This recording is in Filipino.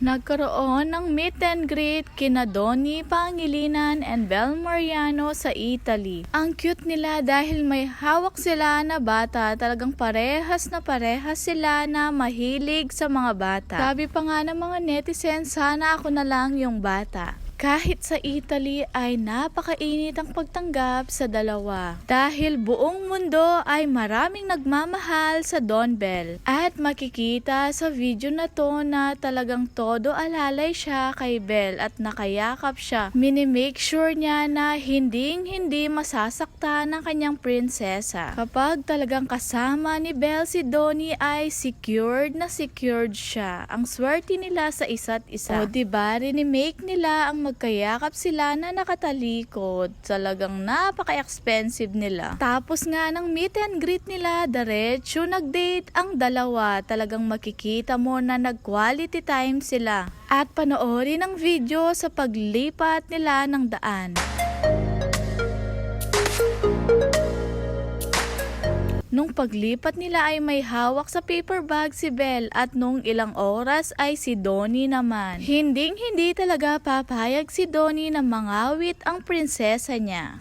Nagkaroon ng meet and greet kina Donnie Pangilinan and Bel Mariano sa Italy. Ang cute nila dahil may hawak sila na bata. Talagang parehas na parehas sila na mahilig sa mga bata. Sabi pa nga ng mga netizens, sana ako na lang yung bata. Kahit sa Italy ay napakainit ang pagtanggap sa dalawa. Dahil buong mundo ay maraming nagmamahal sa Don Bell. At makikita sa video na to na talagang todo alalay siya kay Bell at nakayakap siya. Minimake sure niya na hinding hindi masasaktan ng kanyang prinsesa. Kapag talagang kasama ni Bell si Donnie ay secured na secured siya. Ang swerte nila sa isa't isa. O diba, remake nila ang magkayakap sila na nakatalikod. Talagang napaka-expensive nila. Tapos nga ng meet and greet nila, diretso nag-date ang dalawa. Talagang makikita mo na nag-quality time sila. At panoorin ang video sa paglipat nila ng daan. Nung paglipat nila ay may hawak sa paper bag si Belle at nung ilang oras ay si Donnie naman. Hinding hindi talaga papayag si Donnie na mangawit ang prinsesa niya.